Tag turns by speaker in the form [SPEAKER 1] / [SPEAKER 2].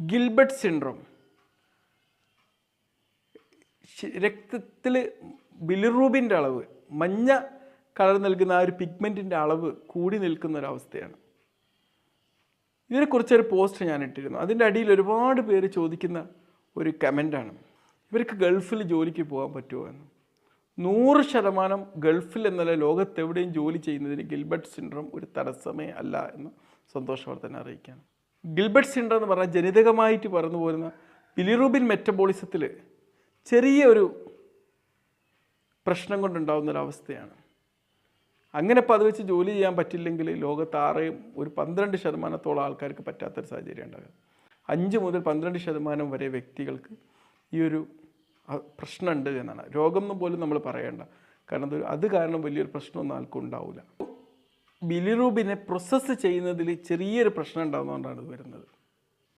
[SPEAKER 1] Gilbert syndrome. രക്തത്തിൽ ബിലിറൂബിന്റെ അളവ് മഞ്ഞ കളർ നൽകുന്ന ആ ഒരു പിഗ്മെന്റിന്റെ അളവ് കൂടി നിൽക്കുന്ന ഒരവസ്ഥയാണ് ഇതിനെക്കുറിച്ചൊരു പോസ്റ്റ് ഞാൻ ഇട്ടിരുന്നു. അതിന്റെ അടിയിൽ ഒരുപാട് പേര് ചോദിക്കുന്ന ഒരു കമന്റാണ് ഇവർക്ക് ഗൾഫിൽ ജോലിക്ക് പോകാൻ പറ്റുമോ എന്ന്. നൂറ് ശതമാനം ഗൾഫിൽ എന്നല്ല ലോകത്തെവിടെയും ജോലി ചെയ്യുന്നതിന് ഗിൽബർട്ട് സിൻഡ്രോം ഒരു തടസ്സമേ അല്ല എന്ന് സന്തോഷവർദ്ധന അറിയിക്കുകയാണ്. ഗിൽബർട്ട് സിൻഡ്രം എന്ന് പറഞ്ഞാൽ ജനിതകമായിട്ട് പറന്നു പോരുന്ന ബിലിറൂബിൻ മെറ്റബോളിസത്തിൽ ചെറിയ ഒരു പ്രശ്നം കൊണ്ടുണ്ടാകുന്ന ഒരു അവസ്ഥയാണ്. അങ്ങനെ അത് വെച്ച് ജോലി ചെയ്യാൻ പറ്റില്ലെങ്കിൽ ലോകത്ത് ആറേയും ഒരു പന്ത്രണ്ട് ശതമാനത്തോളം ആൾക്കാർക്ക് പറ്റാത്തൊരു സാഹചര്യം ഉണ്ടാകും. അഞ്ച് മുതൽ പന്ത്രണ്ട് ശതമാനം വരെ വ്യക്തികൾക്ക് ഈ ഒരു പ്രശ്നമുണ്ട് എന്നാണ്. രോഗം എന്ന് പോലും നമ്മൾ പറയേണ്ട. കാരണം അത് അത് കാരണം വലിയൊരു പ്രശ്നമൊന്നും ആർക്കും ഉണ്ടാവില്ല ബിലിറൂബിനെ പ്രോസസ്സ് ചെയ്യുന്നതിൽ ചെറിയൊരു പ്രശ്നം ഉണ്ടാകുന്നതുകൊണ്ടാണ് ഇത് വരുന്നത്.